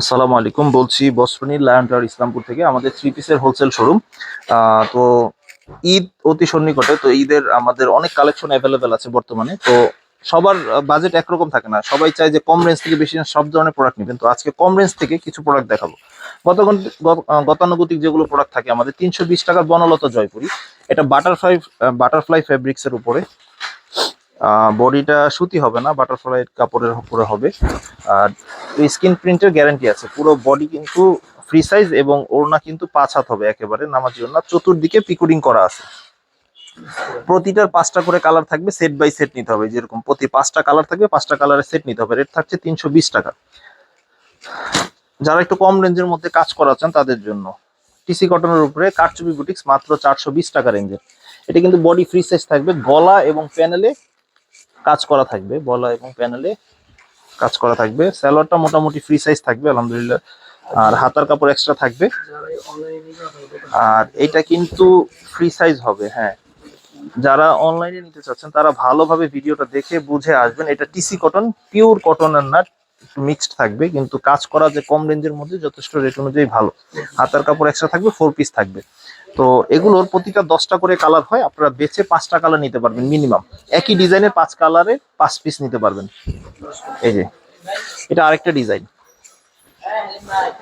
আসসালামু আলাইকুম। বলছি বসফনির লায়ন ইসলামপুর থেকে আমাদের থ্রি পিসের হোলসেল শোরুম তো ঈদ অতি সন্নিকটে, তো ঈদের আমাদের অনেক কালেকশন অ্যাভেলেবেল আছে বর্তমানে। তো সবার বাজেট একরকম থাকে না। সবাই চায় যে কম রেঞ্জ থেকে বেশি সব ধরনের প্রোডাক্ট নেবেন। তো আজকে কম রেঞ্জ থেকে কিছু প্রোডাক্ট দেখাবো। গত গতানুগতিক যেগুলো প্রোডাক্ট থাকে, আমাদের তিনশো বিশ টাকার বনলতা জয়পুরি। এটা বাটারফ্লাই বাটারফ্লাই ফেব্রিক্সের উপরে। বডিটা সুতি হবে না বাটারফ্লাই কাপড়ের উপরে হবে। আর স্কিন প্রিন্টের গ্যারান্টি আছে, পুরো বডি কিন্তু ফ্রি সাইজ এবং ওড়না কিন্তু পাঁচ হাত হবে একেবারে, নামাজি ওড়না চতুর্দিকে পিকুডিং করা আছে। প্রতিটার পাঁচটা করে কালার থাকবে সেট বাই সেট নিতে হবে। যেরকম প্রতি পাঁচটা কালার থাকবে, পাঁচটা কালারের সেট নিতে হবে। রেট থাকছে তিনশো বিশ টাকা। যারা একটু কম রেঞ্জের মধ্যে কাজ করাচ্ছেন, তাদের জন্য। টিসি কটনের উপরে কারচুপি বুটিক্স মাত্র চারশো বিশ টাকা রেঞ্জের এটা কিন্তু বডি ফ্রি সাইজ থাকবে। গলা এবং প্যানেলে কাজ করা থাকবে, বলা এবং প্যানেলে কাজ করা থাকবে। স্যালোয়ারটা মোটামুটি ফ্রি সাইজ থাকবে, আলহামদুলিল্লাহ। আর হাতার কাপড় এক্সট্রা থাকবে। আর এটা কিন্তু ফ্রি সাইজ হবে হ্যাঁ। যারা অনলাইনে নিতে চাচ্ছেন, তারা ভালোভাবে ভিডিওটা দেখে বুঝে আসবেন। এটা টিসি কটন পিওর কটনের না একটু মিক্সড থাকবে, কিন্তু কাজ করা যে কম রেঞ্জের মধ্যে, যথেষ্ট রেট অনুযায়ী ভালো। হাতার কাপড় এক্সট্রা থাকবে ফোর পিস থাকবে। তো এগুলোর প্রতিটা দশটা করে কালার হয়, আপনারা বেছে পাঁচটা কালার নিতে পারবেন মিনিমাম একই ডিজাইনের পাঁচ কালারে পাঁচ পিস নিতে পারবেন। এই যে, এটা আরেকটা ডিজাইন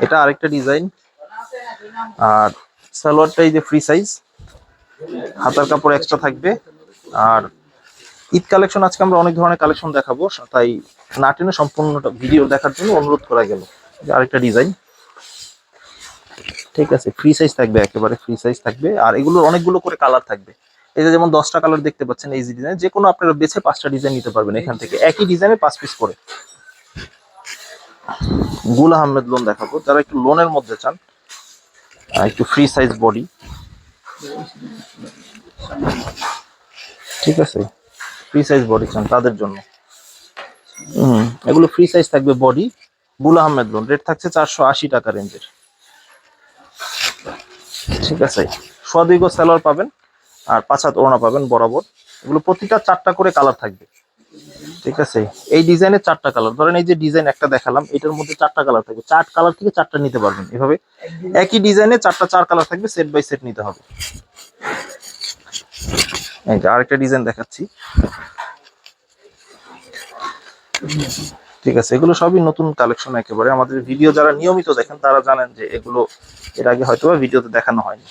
এটা আরেকটা ডিজাইন আর সালোয়ারটা এই যে ফ্রি সাইজ হাতার কাপড় এক্সট্রা থাকবে। আর ঈদ কালেকশন আজকে আমরা অনেক ধরনের কালেকশন দেখাবো, তাই না টেনে সম্পূর্ণ ভিডিও দেখার জন্য অনুরোধ করা গেল। আরেকটা ডিজাইন ঠিক আছে ফ্রি সাইজ থাকবে, একেবারে ফ্রি সাইজ থাকবে। আর এগুলোর অনেকগুলো করে কালার থাকবে। এই যে যেমন দশটা কালার দেখতে পাচ্ছেন, এই ডিজাইন যে কোনো আপনারা বেছে পাঁচটা ডিজাইন নিতে পারবেন এখান থেকে। একই ডিজাইনে পাঁচ পিস করে। গুল আহমেদ লোন দেখাবো। যারা একটু লোনের মধ্যে চান একটু ফ্রি সাইজ বডি ঠিক আছে ফ্রি সাইজ বডি চান তাদের জন্য। হুম, এগুলো ফ্রি সাইজ থাকবে বডি গুল আহমেদ লোন রেট থাকছে চারশো আশি টাকা রেঞ্জের ঠিক আছে? সোয়াদীর্ঘ স্যালোয়ার পাবেন আর পাঁচ হাত ওড়না পাবেন বরাবর। এগুলো প্রতিটা চারটা করে কালার থাকবে। ঠিক আছে? এই ডিজাইনের চারটা কালার। ধরেন এই যে ডিজাইন একটা দেখালাম, এটার মধ্যে চারটা কালার থাকবে। চার কালার থেকে চারটা নিতে পারবেন এভাবে। একই ডিজাইনে চারটা চার কালার থাকবে, সেট বাই সেট নিতে হবে। আরেকটা ডিজাইন দেখাচ্ছি। ঠিক আছে, এগুলো সবই নতুন কালেকশন একেবারে। আমাদের ভিডিও যারা নিয়মিত দেখেন, তারা জানেন যে এগুলো এর আগে হয়তো ভিডিওতে দেখানো হয়নি।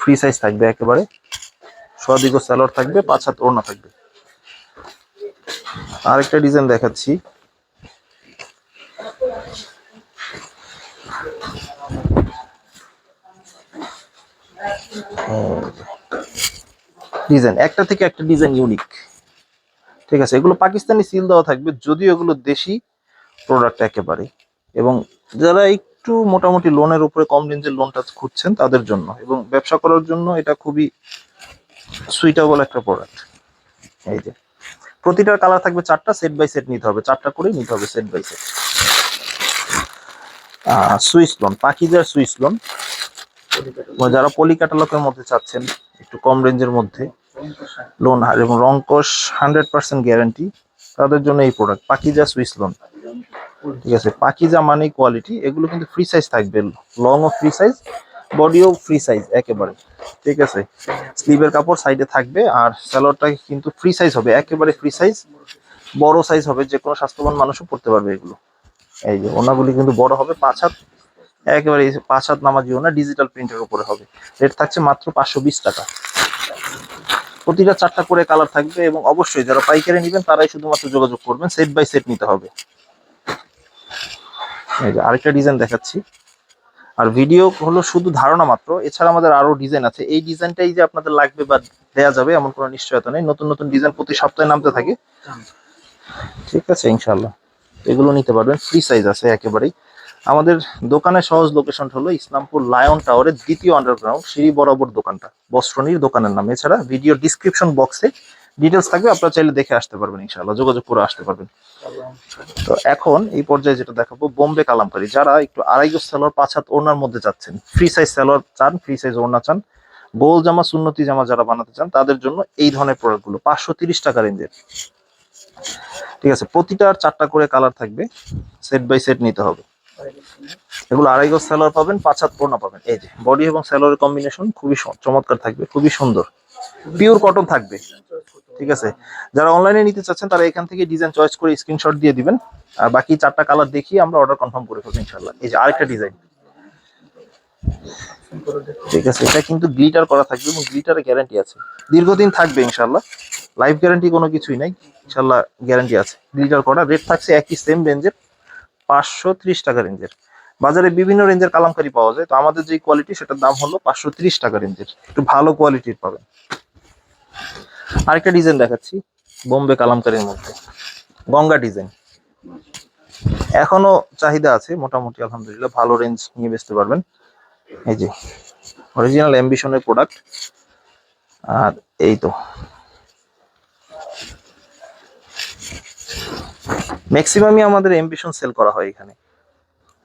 ফ্রি সাইজ থাকবে একেবারে। সদিগ স্যালোয়ার থাকবে, পাঁচ হাত ওড়না থাকবে। আরেকটা ডিজাইন দেখাচ্ছি। ডিজাইন একটা থেকে একটা ডিজাইন ইউনিক ঠিক আছে, এগুলো পাকিস্তানি সিল দেওয়া থাকবে, যদিও এগুলো দেশি প্রোডাক্ট একেবারে। এবং যারা একটু মোটামুটি লোনের উপরে কম রেঞ্জের লোনটা খুঁজছেন, তাদের জন্য। এবং ব্যবসা করার জন্য এটা খুবই সুইটেবল একটা প্রোডাক্ট এই যে প্রতিটার কালার থাকবে চারটা সেট বাই সেট নিতে হবে। চারটা করেই নিতে হবে set by set swiss lawn পাখিজার swiss lawn যারা পলি ক্যাটালগের মধ্যে চাচ্ছেন, একটু কম রেঞ্জের মধ্যে। লোন এবং রংকশ হান্ড্রেড পার্সেন্ট গ্যারান্টি তাদের জন্য এই প্রোডাক্ট পাকিজা সুইস লোন ঠিক আছে, পাকিজা মানে কোয়ালিটি এগুলো কিন্তু ফ্রি সাইজ থাকবে লং ও ফ্রি সাইজ বডিও ফ্রি সাইজ একেবারে। ঠিক আছে স্লিভের কাপড় সাইডে থাকবে, আর স্যালোয়ারটা কিন্তু ফ্রি সাইজ হবে, একেবারে ফ্রি সাইজ বড় সাইজ হবে যে কোনো স্বাস্থ্যবান মানুষও পড়তে পারবে এগুলো। এই যে, ওনাগুলি কিন্তু বড় হবে, পাঁচ হাত, একেবারে পাঁচ হাত নামাজি ওনা ডিজিটাল প্রিন্টের উপরে হবে। রেট থাকছে মাত্র পাঁচশো বিশ টাকা। প্রতিটা চারটা করে কালার থাকবে এবং অবশ্যই যারা পাইকারি নেবেন তারাই শুধুমাত্র যোগাযোগ করবেন সেট বাই সেট নিতে হবে। এই যে আরেকটা ডিজাইন দেখাচ্ছি। আর ভিডিও হলো শুধু ধারণা মাত্র এছাড়া আমাদের আরও ডিজাইন আছে। এই ডিজাইনটাই যে আপনাদের লাগবে বা দেয়া যাবে এমন কোনো নিশ্চয়তা নেই। নতুন নতুন ডিজাইন প্রতি সপ্তাহে নামতে থাকে। ঠিক আছে ইনশাল্লাহ এগুলো নিতে পারবেন ফ্রি সাইজ আছে একেবারেই। আমাদের দোকানের সহজ লোকেশন হলো ইসলামপুর লায়ন টাওয়ারের দ্বিতীয় আন্ডারগ্রাউন্ড সিঁড়ি বরাবর দোকানটা। বস্ত্রনীর দোকানের নাম। এছাড়া ভিডিও ডিসক্রিপশন বক্সে ডিটেলস থাকবে, আপনারা চাইলে দেখে আসতে পারবেন ইনশাআল্লাহ, যোগাযোগ করে আসতে পারবেন। তো এখন এই পর্যায়ে যেটা দেখাবো, বোম্বে কালামকারি। যারা একটু আড়াই সালোয়ার, পাঁচ হাত ওড়নার মধ্যে যাচ্ছেন ফ্রি সাইজ সালোয়ার চান ফ্রি সাইজ ওড়না চান, গোল জামা, সুন্নতি জামা যারা বানাতে চান, তাদের জন্য এই ধরনের প্রোডাক্টগুলো পাঁচশো তিরিশ টাকা রেঞ্জের ঠিক আছে, প্রতিটার চারটা করে কালার থাকবে সেট বাই সেট নিতে হবে। এগুলো আড়াই গজ স্যালোয়ার পাবেন, পাঁচ হাত পোনা পাবেন। এই যে বডি এবং স্যালোয়ারের কম্বিনেশন খুবই চমৎকার থাকবে, খুবই সুন্দর। পিওর কটন থাকবে। ঠিক আছে? যারা অনলাইনে নিতে চাচ্ছেন, তারা এখান থেকে ডিজাইন চয়েস করে স্ক্রিনশট দিয়ে দিবেন। আর বাকি চারটা কালার দেখিয়ে আমরা অর্ডার কনফার্ম করে ফেলব ইনশাল্লাহ এই যে, আরেকটা ডিজাইন ঠিক আছে? এটা কিন্তু গ্লিটার করা থাকবে এবং গ্লিটারের গ্যারান্টি আছে। দীর্ঘদিন থাকবে ইনশাল্লাহ লাইফ গ্যারান্টি কোনো কিছুই নাই। ইনশাল্লাহ গ্যারান্টি আছে। গ্লিটার করা রেট থাকছে একই সেম রেঞ্জের পাঁচশো ত্রিশ টাকা রেঞ্জের। বাজারে বিভিন্ন রেঞ্জের কালামকারি পাওয়া যায়। তো আমাদের যে কোয়ালিটি সেটার দাম হলো পাঁচশো ত্রিশ টাকা রেঞ্জের। একটু ভালো কোয়ালিটির পাবেন। আরেকটা ডিজাইন দেখাচ্ছি, বোম্বে কালামকারির মধ্যে। গঙ্গা ডিজাইন এখনও চাহিদা আছে, মোটামুটি আলহামদুলিল্লাহ, ভালো রেঞ্জ নিয়ে বেচতে পারবেন। এই যে অরিজিনাল অ্যাম্বিশনের প্রোডাক্ট আর এই তো ম্যাক্সিমামই আমাদের অ্যাম্বিশন সেল করা হয় এখানে।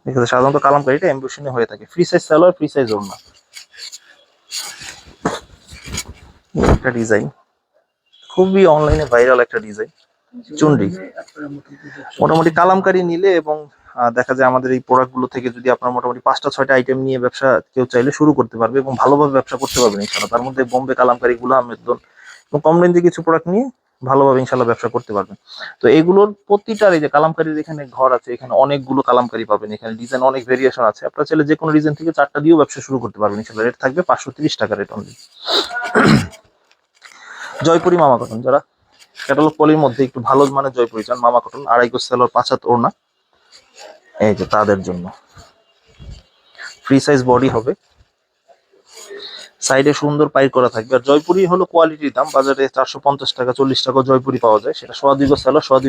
ঠিক আছে সাধারণত কালামকারিটা অ্যাম্বিশনে হয়ে থাকে। ফ্রি সাইজ সেল হয় ফ্রি সাইজ ওড়না একটা ডিজাইন খুবই অনলাইনে ভাইরাল একটা ডিজাইন চুন্ডি মোটামুটি কালামকারি নিলে এবং দেখা যায় আমাদের এই প্রোডাক্টগুলো থেকে যদি আপনার মোটামুটি পাঁচটা, ছয়টা আইটেম নিয়ে ব্যবসা কেউ চাইলে শুরু করতে পারবে এবং ভালোভাবে ব্যবসা করতে পারবেন ইনশাল্লাহ তার মধ্যে বোম্বে কালামকারি গুলো আমেদন এবং কম রেঞ্জে কিছু প্রোডাক্ট নিয়ে ভালোভাবে ইনশাল্লাহ ব্যবসা করতে পারবেন। তো এগুলোর প্রতিটার এই যে কালামকারির এখানে ঘর আছে, এখানে অনেকগুলো কালামকারী পাবেন। এখানে ডিজাইন অনেক ভেরিয়েশন আছে। আপনার ছেলে যে কোনো ডিজাইন থেকে চারটা দিয়েও ব্যবসা শুরু করতে পারবেন। ইনশাল্লাহ রেট থাকবে পাঁচশো তিরিশ টাকা রেট অনলি জয়পুরি মামা কটন যারা ক্যাটালগ পলির মধ্যে একটু ভালো মানের জয়পুরি চান, মামা কটন আড়াই গোস সেলর, পাঁচ হাত ওড়না। এই যে তাদের জন্য। ফ্রি সাইজ বডি হবে। সাইডে সুন্দর পাইর করা থাকবে। আর জয়পুরি হলো কোয়ালিটির দাম, বাজারে চারশো পঞ্চাশ টাকা, চল্লিশ টাকা জয়পুরি পাওয়া যায়। সেটা সোয়া দুই স্যালোয়ার সোয়া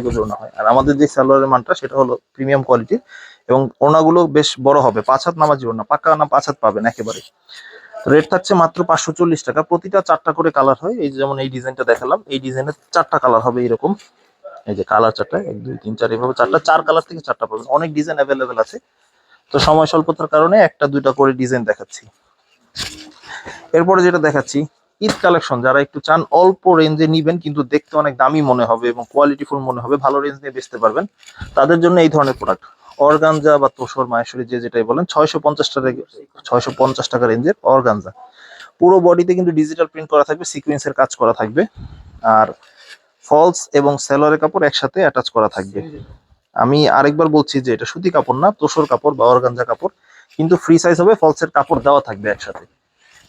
হয়। আর আমাদের যে স্যালোয়ারের মানটা, সেটা হলো প্রিমিয়াম কোয়ালিটির এবং ওড়নাগুলো বেশ বড় হবে, পাঁচ হাত নামাজি ওড়না পাক্কা না পাঁচ হাত পাবেন একেবারে। রেট থাকছে মাত্র পাঁচশো চল্লিশ টাকা। প্রতিটা চারটা করে কালার হয়। এই যেমন এই ডিজাইনটা দেখালাম, এই ডিজাইনের চারটা কালার হবে এরকম এই যে কালার চারটা, এক, দুই, তিন, চার, এভাবে চারটা, চার কালার থেকে চারটা পাবেন। অনেক ডিজাইন অ্যাভেলেবেল আছে। তো সময় স্বল্পতার কারণে একটা, দুইটা করে ডিজাইন দেখাচ্ছি। এরপরে যেটা দেখাচ্ছি, ঈদ কালেকশন। যারা একটু চান, অল্প রেঞ্জে নিবেন, কিন্তু দেখতে অনেক দামি মনে হবে এবং কোয়ালিটিফুল মনে হবে, ভালো রেঞ্জ নিয়ে বেচতে পারবেন। তাদের জন্য এই ধরনের প্রোডাক্ট অর্গানজা বা তোসর মাহেশ্বরী, যে যেটাই বলেন, ছয়শো পঞ্চাশ টাকা ছয়শো পঞ্চাশ টাকা রেঞ্জের অর্গানজা। পুরো বডিতে কিন্তু ডিজিটাল প্রিন্ট করা থাকবে সিকোয়েন্সের কাজ করা থাকবে, আর ফলস এবং সেলরের কাপড় একসাথে অ্যাটাচ করা থাকবে। আমি আরেকবার বলছি যে এটা সুতি কাপড় না তোসর কাপড় বা অর্গানজা কাপড়। কিন্তু ফ্রি সাইজ হবে ফলসের কাপড় দেওয়া থাকবে একসাথে।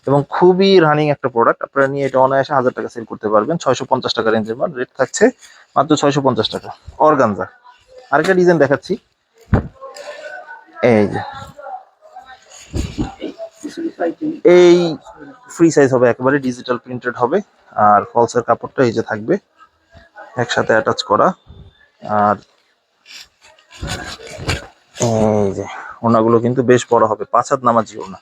এবং খুবই রানিং একটা প্রোডাক্ট আপনারা নিয়ে এটা অনায়াসে হাজার টাকা সেল করতে পারবেন। ছয়শো পঞ্চাশ টাকা রেঞ্জের মাল রেট থাকছে মাত্র ছয়শো পঞ্চাশ টাকা। অর্গানজা আরেকটা ডিজাইন দেখাচ্ছি। এই যে। এই ফ্রি সাইজ হবে, একেবারে ডিজিটাল প্রিন্টেড হবে। আর ফলসের কাপড়টা এই যে থাকবে, একসাথে অ্যাটাচ করা। আর এই যে ওনাগুলো কিন্তু বেশ বড় হবে পাঁচ হাত নামাজি ওনা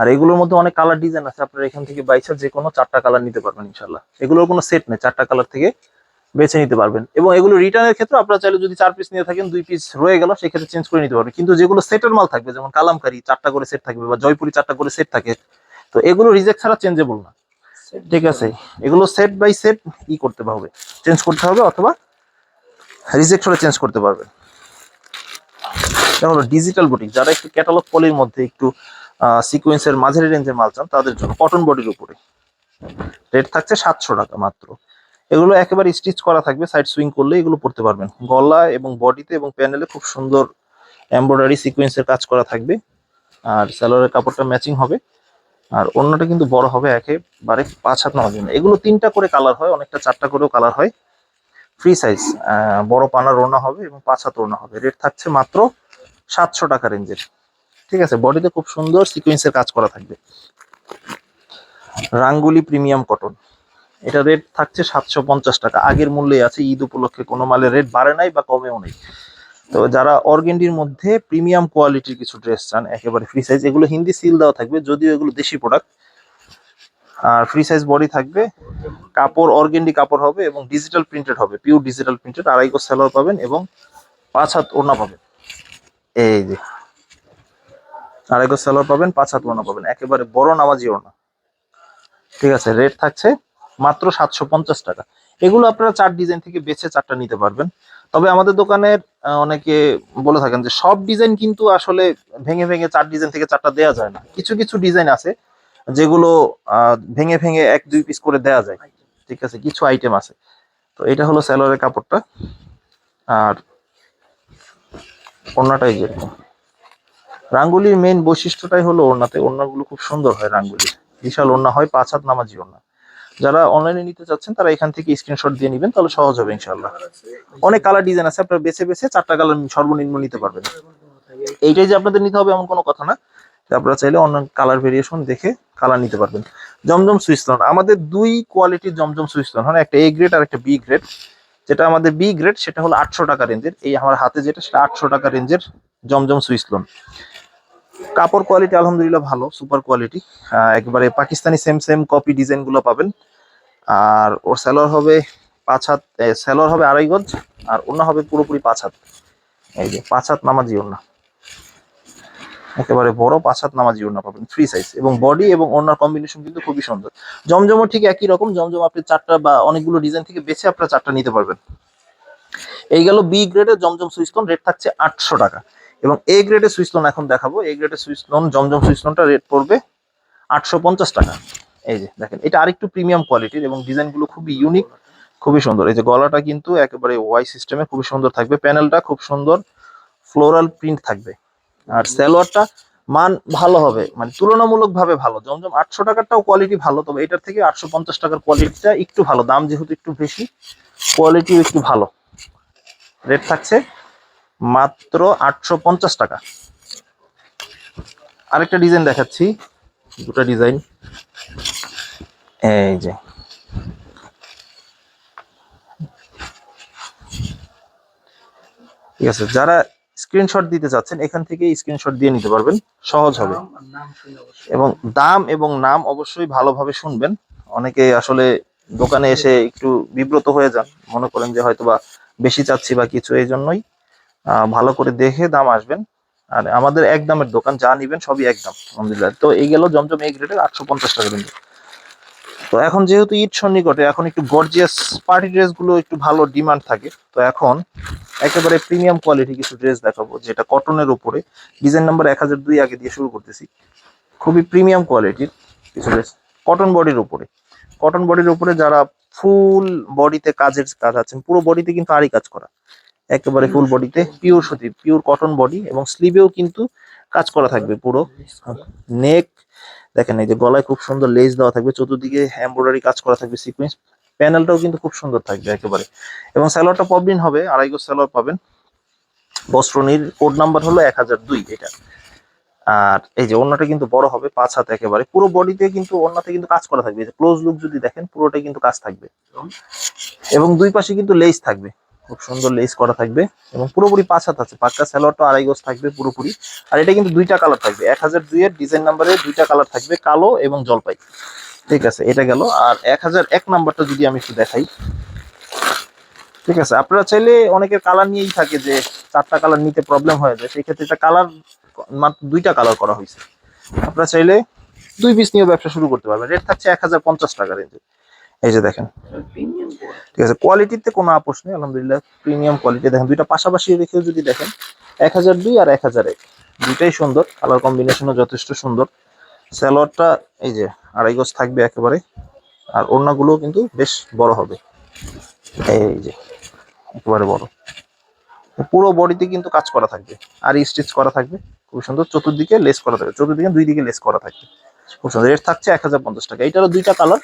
আর এগুলোর মধ্যে অনেক কালার ডিজাইন আছে আপনারা এখান থেকে বাইছা যে কোনো চারটা কালার নিতে পারবেন ইনশাল্লাহ এগুলোর কোনো সেট নেই চারটা কালার থেকে বেছে নিতে পারবেন। এবং এগুলো রিটার্নের ক্ষেত্রে আপনারা চাইলে যদি চার পিস নিয়ে থাকেন দুই পিস রয়ে গেল সেক্ষেত্রে চেঞ্জ করে নিতে পারবেন। কিন্তু যেগুলো সেটের মাল থাকবে যেমন কালামকারি চারটা করে সেট থাকবে বা জয়পুরি চারটা করে সেট থাকে তো এগুলো রিজেক্ট ছাড়া চেঞ্জেবল না। ঠিক আছে? এগুলো সেট বাই সেট ই করতে হবে। চেঞ্জ করতে হবে অথবা রিজেক্ট হলে চেঞ্জ করতে পারবেন। এটা হলো ডিজিটাল বুটিক যারা একটু ক্যাটালগ পলির মধ্যে একটু সিকোয়েন্সের মাঝারি রেঞ্জের মাল চান, তাদের জন্য কটন বডির উপরে। রেট থাকছে সাতশো টাকা মাত্র। এগুলো একেবারে স্টিচ করা থাকবে সাইড সুইং করলে এগুলো পড়তে পারবেন। গলা এবং বডিতে এবং প্যানেলে খুব সুন্দর এমব্রয়ডারি সিকোয়েন্সের কাজ করা থাকবে। আর স্যালোয়ারের কাপড়টা ম্যাচিং হবে। আর অন্যটা কিন্তু বড় হবে একেবারে পাঁচ হাত নেওয়ার জন্য এগুলো তিনটা করে কালার হয়, অনেকটা চারটা করেও কালার হয়। ফ্রি সাইজ বড় পানা রোনা হবে এবং পাঁচ হাত রোনা হবে। রেট থাকছে মাত্র সাতশো টাকা রেঞ্জের। ঠিক আছে? বডিতে খুব সুন্দর সিকোয়েন্সের কাজ করা থাকবে। রাঙ্গুলি প্রিমিয়াম কটন এটা রেট থাকছে সাতশো পঞ্চাশ টাকা। আগের মূল্যে আছে, ঈদ উপলক্ষে কোনো মালের রেট বাড়ে নাই বা কমেও নেই। তো যারা অর্গেন্ডির মধ্যে প্রিমিয়াম কোয়ালিটির কিছু ড্রেস চান, একেবারে ফ্রি সাইজ এগুলো হিন্দি সিল দেওয়া থাকবে, যদিও এগুলো দেশি প্রোডাক্ট আর ফ্রি সাইজ বডি থাকবে, কাপড়, অর্গেন্ডি কাপড় হবে এবং ডিজিটাল প্রিন্টেড হবে পিওর ডিজিটাল প্রিন্টেড আড়াই সেলার পাবেন এবং পাঁচ হাত ওড়না পাবেন। এই যে। আড়াই গো সেলার পাবেন, পাঁচ হাত ওড়না পাবেন। একেবারে বড় নামাজি ওড়না। ঠিক আছে রেট থাকছে মাত্র সাতশো পঞ্চাশ টাকা। এগুলো আপনারা চার ডিজাইন থেকে বেছে চারটা নিতে পারবেন। তবে আমাদের দোকানের অনেকে বলে থাকেন যে সব ডিজাইন কিন্তু আসলে ভেঙে ভেঙে চার ডিজাইন থেকে চারটা দেওয়া যায় না। কিছু কিছু ডিজাইন আছে যেগুলো ভেঙে ভেঙে এক, দুই পিস করে দেওয়া যায়। ঠিক আছে, কিছু আইটেম আছে। তো এটা হলো স্যালোয়ারের কাপড়টা। আর ওড়নাটাই যেরকম। রাঙ্গুলির মেইন বৈশিষ্ট্যটাই হলো ওড়নাতে ওড়নাগুলো খুব সুন্দর হয় রাঙ্গুলির। বিশাল ওড়না হয়, পাঁচ হাত নামাজি ওড়না। যারা অনলাইনে নিতে চাচ্ছেন, তারা এখান থেকে স্ক্রিনশট দিয়ে নেবেন, তাহলে সহজ হবে ইনশাল্লাহ অনেক কালার ডিজাইন আছে, আপনারা বেছে বেছে চারটা কালার সর্বনিম্ন নিতে পারবেন। এইটাই যে আপনাদের নিতে হবে এমন কোনো কথা না। আপনারা চাইলে অন্য কালার ভেরিয়েশন দেখে কালার নিতে পারবেন। জমজম সুইসলন আমাদের দুই কোয়ালিটির জমজম সুইসলন হয় একটা এ গ্রেড আর একটা বি গ্রেড যেটা আমাদের বি গ্রেড সেটা হলো আটশো টাকা রেঞ্জের এই আমার হাতে যেটা, সেটা আটশো টাকা রেঞ্জের জমজম সুইসলন কাপড় কোয়ালিটি আলহামদুলিল্লাহ ভালো সুপার কোয়ালিটি একবারে পাকিস্তানি সেম সেম কপি ডিজাইনগুলো পাবেন। আর ওর স্যালোয়ার হবে পাঁচ হাত স্যালোয়ার হবে আড়াই গজ, আর ওনা হবে পুরোপুরি পাঁচ হাত। এই যে, পাঁচ হাত নামাজি ওনা একেবারে বড় পাঁচ হাত নামাজি ওড়না পাবেন ফ্রি সাইজ এবং বডি এবং ওড়নার কম্বিনেশন কিন্তু খুবই সুন্দর। জমজমও ঠিক একই রকম, জমজম আপনি চারটা বা অনেকগুলো ডিজাইন থেকে বেছে আপনারা চারটা নিতে পারবেন। এই গেল বি গ্রেডের জমজম সুইস্টোন রেট থাকছে আটশো টাকা। এবং এ গ্রেডের সুইস্টোন এখন দেখাবো। এ গ্রেডের সুইস্টোন জমজম সুইস্টোনটা রেট পড়বে আটশো পঞ্চাশ টাকা। এই যে দেখেন, এটা আরেকটু প্রিমিয়াম কোয়ালিটির এবং ডিজাইনগুলো খুবই ইউনিক খুবই সুন্দর। এই যে গলাটা কিন্তু একেবারে ওয়াই সিস্টেমে খুবই সুন্দর থাকবে। প্যানেলটা খুব সুন্দর ফ্লোরাল প্রিন্ট থাকবে। আর সালোয়ারটা মান ভালো হবে মানে তুলনামূলক ভাবে ভালো। জমজম আটশো টাকারটাও কোয়ালিটি ভালো, তবে এটার থেকে আটশো পঞ্চাশ টাকার কোয়ালিটিটা একটু ভালো, দাম যেহেতু একটু বেশি কোয়ালিটিও একটু ভালো। রেট থাকছে মাত্র আটশো পঞ্চাশ টাকা। আরেকটা ডিজাইন দেখাচ্ছি, দুটো ডিজাইন এই যে। ঠিক আছে, যারা স্ক্রিনশট দিতে চাচ্ছেন এখান থেকে স্ক্রিনশট দিয়ে নিতে পারবেন সহজ হবে। এবং দাম এবং নাম অবশ্যই ভালোভাবে শুনবেন। অনেকে আসলে দোকানে এসে একটু বিব্রত হয়ে যান মনে করেন যে হয়তোবা বেশি চাচ্ছি বা কিছু এই জন্যই। ভালো করে দেখে দাম আসবেন। আর আমাদের এক দামের দোকান যা নিবেন সবই একদম আলহামদুলিল্লাহ। তো এই গেল জমজম এই গ্রেডের আটশো পঞ্চাশ টাকা কিন্তু তো এখন যেহেতু ঈদ সন্নিকটে এখন একটু গর্জিয়াস পার্টি ড্রেসগুলো একটু ভালো ডিমান্ড থাকে। তো এখন একেবারে প্রিমিয়াম কোয়ালিটি কিছু ড্রেস দেখাবো, যেটা কটনের উপরে। ডিজাইন নাম্বার এক হাজার দুই আগে দিয়ে শুরু করতেছি। খুবই প্রিমিয়াম কোয়ালিটির কিছু ড্রেস কটন বডির উপরে। কটন বডির উপরে যারা ফুল বডিতে কাজের কাজ আছেন, পুরো বডিতে কিন্তু আরই কাজ করা। একেবারে ফুল বডিতে পিওর সুতি পিওর কটন বডি এবং স্লিভেও কিন্তু কাজ করা থাকবে পুরো। নেক দেখেন এই যে গলায় খুব সুন্দর লেস দেওয়া থাকবে, চতুর্দিকে এমব্রয়ডারি কাজ করা থাকবে সিকোয়েন্স প্যানেলটাও কিন্তু খুব সুন্দর থাকবে একেবারে। এবং স্যালোয়ারটা পবলিন হবে, আড়াই গজ স্যালোয়ার পাবেন। বস্ত্রনীর কোড নাম্বার হলো এক হাজার দুই এটা। আর এই যে ওড়নাটা কিন্তু বড় হবে, পাঁচ হাত একেবারে। পুরো বডিতে কিন্তু ওড়নাতে কিন্তু কাজ করা থাকবে। ক্লোজ লুক যদি দেখেন, পুরোটাই কিন্তু কাজ থাকবে। এবং দুই পাশে কিন্তু লেস থাকবে। খুব সুন্দর লেস করা থাকবে। এবং পুরোপুরি পাঁচ হাত আছে। পাক্কা স্যালোয়ারটা আড়াই গজ থাকবে পুরোপুরি। আর এটা কিন্তু দুইটা কালার থাকবে। এক হাজার দুইয়ের ডিজাইন নাম্বারে দুইটা কালার থাকবে, কালো এবং জলপাই। ঠিক আছে এটা গেল। আর এক হাজার এক নাম্বারটা যদি আমি একটু দেখাই। ঠিক আছে আপনারা চাইলে অনেকের কালার নিয়েই থাকে যে চারটা কালার নিতে প্রবলেম হয়ে যায়। সেই ক্ষেত্রে এটা কালার মাত্র দুইটা কালার করা হয়েছে। আপনারা চাইলে দুই পিস নিয়ে ব্যবসা শুরু করতে পারবেন। রেট থাকছে এক হাজার পঞ্চাশ টাকা রেঞ্জে এই যে দেখেন। ঠিক আছে কোয়ালিটিতে কোনো আপোষ নেই আলহামদুলিল্লাহ প্রিমিয়াম কোয়ালিটি দেখেন দুইটা পাশাপাশি রেখেও যদি দেখেন এক হাজার দুই আর এক হাজার এক। দুইটাই সুন্দর কালার কম্বিনেশনও যথেষ্ট সুন্দর। স্যালোয়ারটা এই যে আড়াই গজ থাকবে একেবারে। আর ওড়নাগুলোও কিন্তু বেশ বড় হবে। এই যে, একেবারে বড়। পুরো বডিতে কিন্তু কাজ করা থাকবে। আর স্টিচ করা থাকবে। খুব সুন্দর চতুর্দিকে লেস করা থাকবে। চতুর্দিকে দুই দিকে লেস করা থাকবে। খুব সুন্দর। রেট থাকছে এক হাজার পঞ্চাশ টাকা। এটারও দুইটা কালার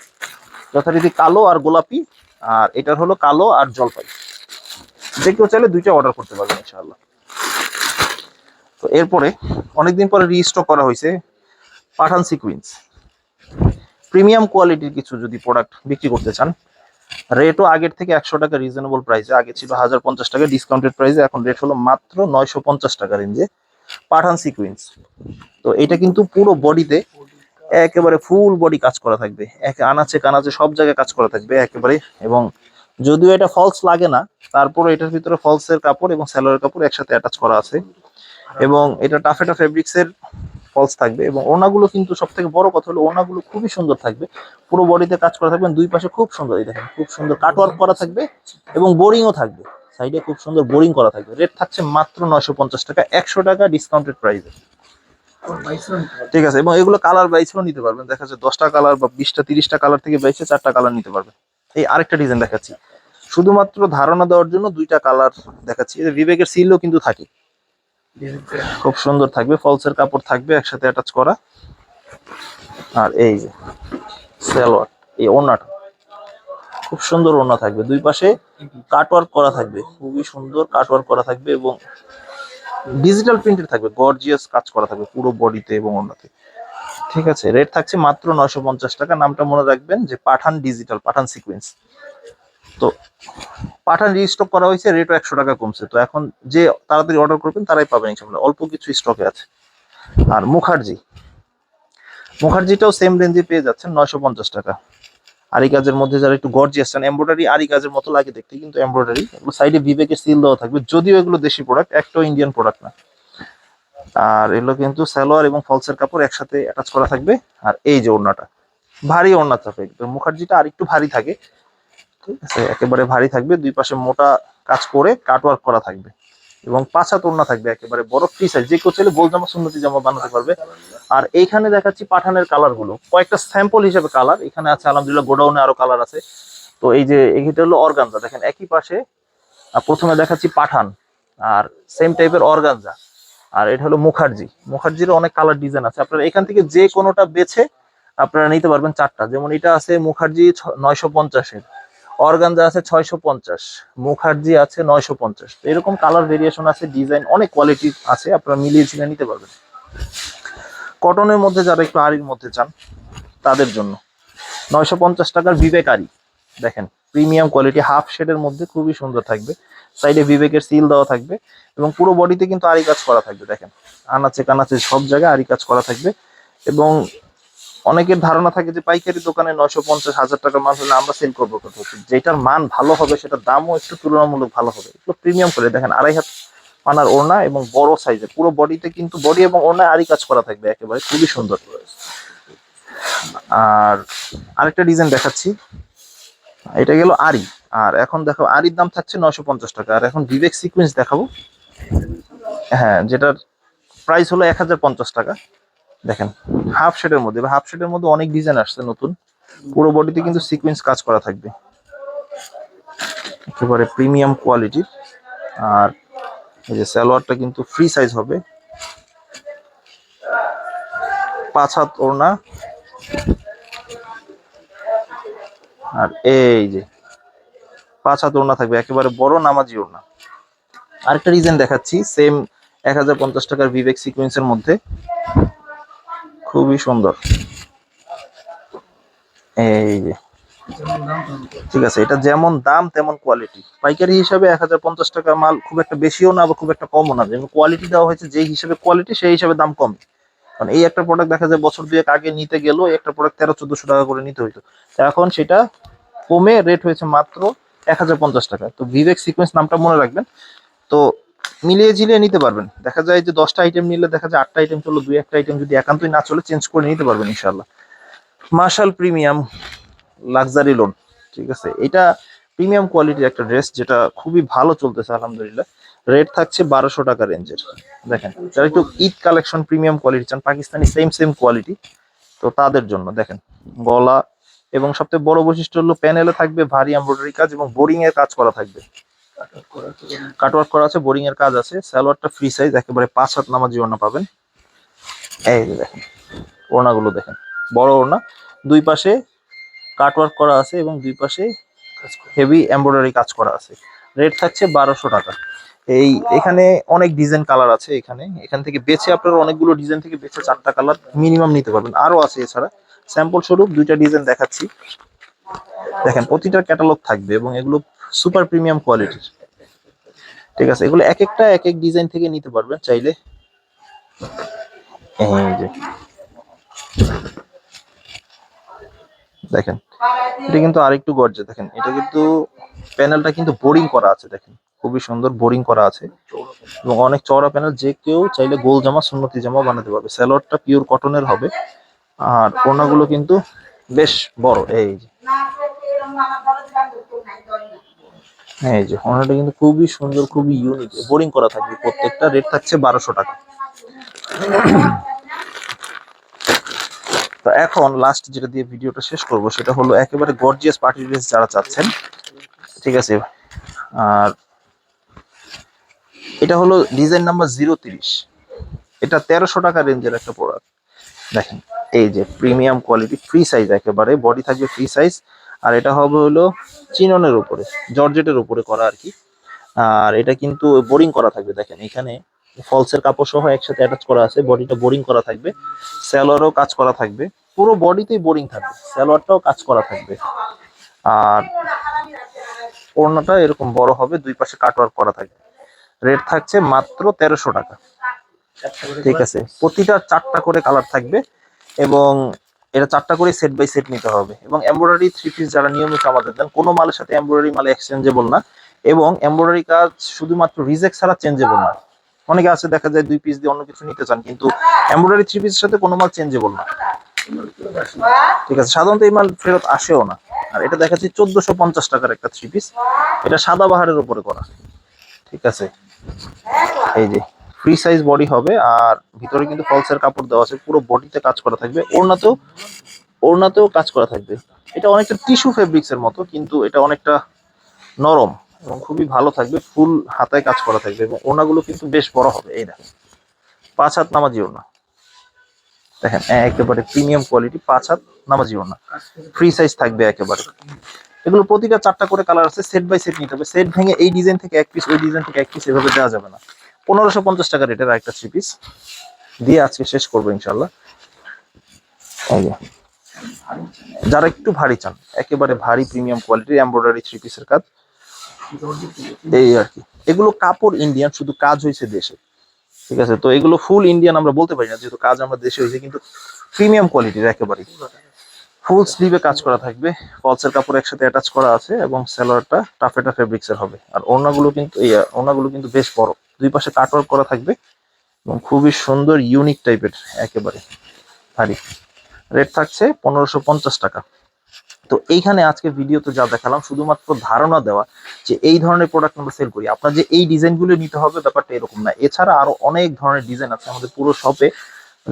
যথারীতি কালো আর গোলাপি। আর এটার হলো কালো আর জলপাই। যে কেউ চাইলে দুইটা অর্ডার করতে পারবেন, ইনশাআল্লাহ। তো এরপরে অনেকদিন পরে রিস্টক করা হয়েছে পাঠান সিকুইন্স প্রিমিয়াম কোয়ালিটির কিছু যদি প্রোডাক্ট বিক্রি করতে চান রেটও আগের থেকে একশো টাকা রিজনেবল প্রাইসে আগে ছিল হাজার পঞ্চাশ টাকা ডিসকাউন্টেড প্রাইসে এখন রেট হলো মাত্র নয়শো পঞ্চাশ টাকা রেঞ্জে পাঠান সিকুইন্স তো এটা কিন্তু পুরো বডিতে একেবারে ফুল বডি কাজ করা থাকবে। এক আনাচে কানাচে সব জায়গায় কাজ করা থাকবে একেবারে। এবং যদিও এটা ফলস লাগে না তারপরে এটার ভিতরে ফলসের কাপড় এবং স্যালোয়ার কাপড় একসাথে অ্যাটাচ করা আছে। এবং এটা টাফেটা ফেব্রিক্স এর ফলস থাকবে এবং ওনাগুলো কিন্তু সব থেকে বড় কথা হলো ওনাগুলো খুবই সুন্দর থাকবে। পুরো বডিতে কাজ করা থাকবে, দুই পাশে খুব সুন্দর, এই দেখেন, খুব সুন্দর কাটওয়ার্ক করা থাকবে এবং বোরিংও থাকবে। সাইডে খুব সুন্দর বোরিং করা থাকবে। রেট থাকছে মাত্র নয়শো পঞ্চাশ টাকা, একশো টাকা ডিসকাউন্টেড প্রাইসে ঠিক আছে, এবং এগুলো কালার বাইসেও নিতে পারবেন। দেখা যাচ্ছে দশটা কালার বা বিশটা, তিরিশটা কালার থেকে বাইসে চারটা কালার নিতে পারবেন। এই আরেকটা ডিজাইন দেখাচ্ছি। শুধুমাত্র ধারণা দেওয়ার জন্য দুইটা কালার দেখাচ্ছি। যে বিবেকের সিলও কিন্তু থাকে। খুব সুন্দর থাকবে, ফলসের কাপড় থাকবে, একসাথে অ্যাটাচ করা। আর এই যে, সালোয়ার, এই ওড়নাটা। খুব সুন্দর ওড়না থাকবে, দুই পাশে কাটওয়ার্ক করা থাকবে, খুবই সুন্দর কাটওয়ার্ক করা থাকবে এবং ডিজিটাল প্রিন্টের থাকবে গর্জিয়াস কাজ করা থাকবে পুরো বডিতে এবং ওড়নাতে। ঠিক আছে রেট থাকছে মাত্র নয়শো পঞ্চাশ টাকা, নামটা মনে রাখবেন যে পাঠান ডিজিটাল পাঠান সিকোয়েন্স তো পাঠান রিস্টক করা হয়েছে রেটও একশো টাকা কমছে। তো এখন যে তাড়াতাড়ি অর্ডার করবেন, তারাই পাবেন ইনশাল্লাহ অল্প কিছু স্টকে আছে। আর মুখার্জি। মুখার্জিটাও সেম রেঞ্জে পেয়ে যাচ্ছেন নয়শো পঞ্চাশ টাকা। আরি কাজের মধ্যে যারা একটু গর্জিয়াস চান এমব্রয়ডারি আরি কাজের মতো লাগে দেখতে, কিন্তু এমব্রয়ডারি এগুলো সাইডে বিবেকের সিল দেওয়া থাকবে। যদিও এগুলো দেশি প্রোডাক্ট একটাও ইন্ডিয়ান প্রোডাক্ট না। আর এগুলো কিন্তু সালোয়ার এবং ফলসের কাপড় একসাথে অ্যাটাচ করা থাকবে। আর এই যে ওড়নাটা, ভারী ওড়না থাকবে তো মুখার্জিটা আর একটু ভারী থাকে। ঠিক আছে, একেবারে ভারী থাকবে, দুই পাশে মোটা কাজ করে কাটওয়ার্ক করা থাকবে। এবং পাছা তোড়না থাকবে, একেবারে বড় ফ্রি সাইজ যে কেউ চাইলে গোল জামা সুন্নতি জামা বানাতে পারবে। আর এইখানে দেখাচ্ছি পাঠানের কালারগুলো। কয়েকটা স্যাম্পল হিসেবে কালার এখানে আছে আলহামদুলিল্লাহ গোডাউনে আরও কালার আছে। তো এই যে, এইটা হলো অর্গানজা দেখেন একই পাশে প্রথমে দেখাচ্ছি পাঠান, আর সেম টাইপের অর্গানজা আর এটা হলো মুখার্জি। মুখার্জির অনেক কালার ডিজাইন আছে। আপনারা এখান থেকে যে কোনোটা বেছে আপনারা নিতে পারবেন চারটা। যেমন এটা আছে মুখার্জি নয়শো পঞ্চাশের। অর্গানজা আছে ছয়শো পঞ্চাশ, মুখার্জি আছে নয়শো পঞ্চাশ। এরকম কালার ভেরিয়েশন আছে ডিজাইন অনেক কোয়ালিটি আছে, আপনারা মিলিয়ে ঝিলিয়ে নিতে পারবেন। কটনের মধ্যে যারা একটু আরির মধ্যে চান, তাদের জন্য। নয়শো পঞ্চাশ টাকার বিবেক আরি দেখেন প্রিমিয়াম কোয়ালিটি হাফ শেডের মধ্যে খুবই সুন্দর থাকবে। সাইডে বিবেকের সিল দেওয়া থাকবে এবং পুরো বডিতে কিন্তু আরি কাজ করা থাকবে, দেখেন। আনাচে কানাচে সব জায়গায় আরি কাজ করা থাকবে এবং অনেকের ধারণা থাকে যে পাইকারি দোকানে নয়শো পঞ্চাশ হাজার টাকার মাল হলে আমরা সেল করব কোথাও। যেটার মান ভালো হবে সেটার দামও একটু তুলনামূলক ভালো হবে। এগুলো প্রিমিয়াম করে দেখেন, আড়াই হাত পানার ওড়না এবং বড় সাইজের পুরো বডিতে কিন্তু বডি এবং ওড়নায় আরি কাজ করা থাকবে একেবারে, খুবই সুন্দর আর আরেকটা ডিজাইন দেখাচ্ছি। এটা গেল আরি আর এখন দেখো আরির দাম থাকছে নয়শো পঞ্চাশ টাকা। আর এখন বিবেক সিকুয়েন্স দেখাবো। হ্যাঁ যেটার প্রাইস হলো এক হাজার পঞ্চাশ টাকা। দেখেন হাফ শেডের মধ্যে হাফ শেডের মধ্যে অনেক ডিজাইন আসছে নতুন। পুরো বডিতে কিন্তু সিকুয়েন্স কাজ করা থাকবে। একেবারে প্রিমিয়াম কোয়ালিটির আর এই যে সালোয়ারটা কিন্তু ফ্রি সাইজ হবে। পাঁচ হাত ওড়না। আর এই যে পাঁচ হাত ওড়না থাকবে, একেবারে বড় নামাজি ওড়না। আরেকটা ডিজাইন দেখাচ্ছি সেম এক হাজার পঞ্চাশ টাকার বিবেক সিকুয়েন্সের মধ্যে। খুবই সুন্দর। এই যে। ঠিক আছে, এটা যেমন দাম তেমন কোয়ালিটি পাইকারি হিসাবে এক হাজার পঞ্চাশ টাকা মাল খুব একটা বেশিও না বা খুব একটা কমও না। যেমন কোয়ালিটি দেওয়া হয়েছে, যেই হিসাবে কোয়ালিটি সেই হিসাবে দাম কম কারণ এই একটা প্রোডাক্ট দেখা যায় বছর দুয়েক আগে নিতে গেলেও একটা প্রোডাক্ট তেরো, চোদ্দশো টাকা করে নিতে হইতো। এখন সেটা কমে রেট হয়েছে মাত্র এক হাজার পঞ্চাশ টাকা। তো বিবেক সিকোয়েন্স নামটা মনে রাখবেন। তো মিলিয়ে ঝিলিয়ে নিতে পারবেন। দেখা যায় যে দশটা আইটেম নিলে দেখা যায় আটটা আইটেম চলো দুই একটা আইটেম যদি একান্তই না চলে চেঞ্জ করে নিতে পারবেন ইনশাল্লাহ মার্শাল প্রিমিয়াম লাক্সারি লোন ঠিক আছে? এটা প্রিমিয়াম কোয়ালিটির একটা ড্রেস যেটা খুবই ভালো চলতেছে, আলহামদুলিল্লাহ। রেট থাকছে বারোশো টাকা রেঞ্জের দেখেন, যারা একটু ঈদ কালেকশন প্রিমিয়াম কোয়ালিটি চান, পাকিস্তানি সেম সেম কোয়ালিটি তো তাদের জন্য দেখেন, গলা এবং সবচেয়ে বড় বৈশিষ্ট্য হলো প্যানেলে থাকবে ভারী এমব্রয়ডারি কাজ এবং বোরিং এর কাজ করা থাকবে। কাটওয়ার্ক করা আছে বোরিং এর কাজ আছে। সালোয়ারটা ফ্রি সাইজ একেবারে পাঁচ হাত নামাজি ওড়না পাবেন। এই যে দেখেন, ওড়নাগুলো দেখেন। বড় ওড়না। দুই পাশে কাটওয়ার্ক করা আছে এবং দুই পাশে হেভি এমব্রয়ডারি কাজ করা আছে। রেট থাকছে বারোশো টাকা। এই এখানে অনেক ডিজাইন কালার আছে এখানে। এখান থেকে বেছে আপনারা অনেকগুলো ডিজাইন থেকে বেছে চারটা কালার মিনিমাম নিতে পারবেন। আরও আছে এছাড়া। স্যাম্পল স্বরূপ দুইটা ডিজাইন দেখাচ্ছি। দেখেন, প্রতিটা ক্যাটালগ থাকবে এবং এগুলো সুপার প্রিমিয়াম কোয়ালিটির ঠিক আছে, এগুলো এক একটা, এক এক ডিজাইন থেকে নিতে পারবেন চাইলে। দেখেন, এটা কিন্তু আরেকটু গর্জে দেখেন, এটা কিন্তু প্যানেলটা কিন্তু বোরিং করা আছে, দেখেন, খুবই সুন্দর বোরিং করা আছে। এবং অনেক চওড়া প্যানেল যে কেউ চাইলে গোল জামা, সুন্নতি জামা বানাতে পারবে। স্যালোয়ারটা পিওর কটনের হবে। আর ওনাগুলো কিন্তু বেশ বড়, এই যে। এই যে ওনাটা কিন্তু খুবই সুন্দর, খুবই ইউনিক বোরিং করা থাকবে, প্রত্যেকটা রেট থাকছে বারোশো টাকা। তো এখন লাস্ট যেটা দিয়ে ভিডিওটা শেষ করব, সেটা হলো একেবারে গর্জিয়াস পার্টি ড্রেস যারা চাচ্ছেন। ঠিক আছে? আর এটা হলো ডিজাইন নাম্বার জিরো তিরিশ। এটা তেরোশো টাকা রেঞ্জের একটা প্রোডাক্ট দেখেন, এই যে প্রিমিয়াম কোয়ালিটি ফ্রি সাইজ একেবারে বডি থাকবে ফ্রি সাইজ আর এটা হবে হলো চিননের উপরে, জর্জেটের উপরে করা আর কি। আর এটা কিন্তু বোরিং করা থাকবে, দেখেন এখানে ফলসের কাপড় সহ একসাথে অ্যাটাচ করা আছে, বডিটা বোরিং করা থাকবে স্যালোয়ারও কাজ করা থাকবে, পুরো বডিতেই বোরিং থাকবে স্যালোয়ারটাও কাজ করা থাকবে। আর ওড়নাটা এরকম বড় হবে, দুই পাশে কাটওয়ার্ক করা থাকবে। রেট থাকছে মাত্র তেরোশো টাকা। ঠিক আছে, প্রতিটা চারটা করে কালার থাকবে এবং এটা চারটা করে সেট বাই সেট নিতে হবে। এবং এমব্রয়ডারি থ্রি পিস যারা নিয়মিত আমাদের দেন, কোনো মালের সাথে এমব্রয়ডারি মালে এক্সচেঞ্জেবল না। এবং এমব্রয়ডারি কাজ শুধুমাত্র রিজেক্ট ছাড়া চেঞ্জেবল না। অনেকে আছে, দেখা যায় দুই পিস দিয়ে অন্য কিছু নিতে চান, কিন্তু এমব্রয়ডারি থ্রি পিসের সাথে কোনো মাল চেঞ্জেবল না। ঠিক আছে, সাধারণত এই মাল ফেরত আসেও না। আর এটা দেখা দেখাচ্ছি চোদ্দশো পঞ্চাশ টাকার একটা থ্রি পিস এটা সাদা বাহারের উপরে করা। ঠিক আছে? এই যে ফ্রি সাইজ বডি হবে, আর ভিতরে কিন্তু ফলসের কাপড় দেওয়া আছে, পুরো বডিতে কাজ করা থাকবে, ওড়নাতেও ওড়নাতেও কাজ করা থাকবে। এটা অনেকটা টিস্যু ফেব্রিক্স এর মতো, কিন্তু এটা অনেকটা নরম এবং খুবই ভালো থাকবে ফুল হাতায় কাজ করা থাকবে এবং ওড়নাগুলো কিন্তু বেশ বড় হবে, এই দেখেন। পাঁচ হাত নামাজি ওড়না। দেখেন, একেবারে প্রিমিয়াম কোয়ালিটি পাঁচ হাত নামাজি ওড়না। ফ্রি সাইজ থাকবে একেবারে। এগুলো প্রতিটা চারটা করে কালার আছে সেট বাই সেট নিতে হবে। সেট ভেঙে এই ডিজাইন থেকে এক পিস ওই ডিজাইন থেকে এক পিস এভাবে দেওয়া যাবে না। পনেরোশো পঞ্চাশ টাকা রেটের একটা থ্রি পিস দিয়ে আজকে শেষ করব ইনশাল্লাহ যারা একটু ভারী চান, একেবারে ভারী প্রিমিয়াম কোয়ালিটির এমব্রয়ডারি থ্রি পিসের কাজ, এই আর কি। এগুলো কাপড় ইন্ডিয়ান শুধু কাজ হয়েছে দেশে। ঠিক আছে? তো এগুলো ফুল ইন্ডিয়ান আমরা বলতে পারি না, যেহেতু কাজ আমরা দেশে হয়েছে, কিন্তু প্রিমিয়াম কোয়ালিটির একেবারে ফুল স্লিভে কাজ করা থাকবে। ফলসের কাপড় একসাথে অ্যাটাচ করা আছে এবং স্যালোয়ারটা টাফেটা ফেব্রিক্সের হবে। আর ওড়নাগুলো কিন্তু, এই, ওড়নাগুলো কিন্তু বেশ বড়। দুই পাশে কাটওয়ার্ক করা থাকবে এবং খুবই সুন্দর ইউনিক টাইপের একেবারে ভারী রেট থাকছে পনেরোশো পঞ্চাশ টাকা। তো এইখানে আজকে ভিডিওতে যা দেখালাম, শুধুমাত্র ধারণা দেওয়া যে এই ধরনের প্রোডাক্ট আমরা সেল করি। আপনার যে এই ডিজাইনগুলো নিতে হবে, ব্যাপারটা এরকম না। এছাড়া আরও অনেক ধরনের ডিজাইন আছে আমাদের পুরো শপে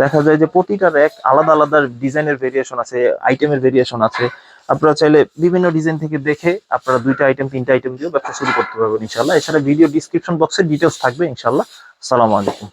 দেখা যায় যে প্রতিটা র্যাক আলাদা আলাদা ডিজাইনের ভেরিয়েশন আছে আইটেমের ভেরিয়েশন আছে। আপনারা চাইলে বিভিন্ন ডিজাইন থেকে দেখে আপনারা দুইটা আইটেম তিনটা আইটেম দিয়ে ব্যবসা শুরু করতে পারবেন ইনশাল্লাহ এছাড়া ভিডিও ডিসক্রিপশন বক্সের ডিটেলস থাকবে ইনশাল্লাহ সালামু আলাইকুম।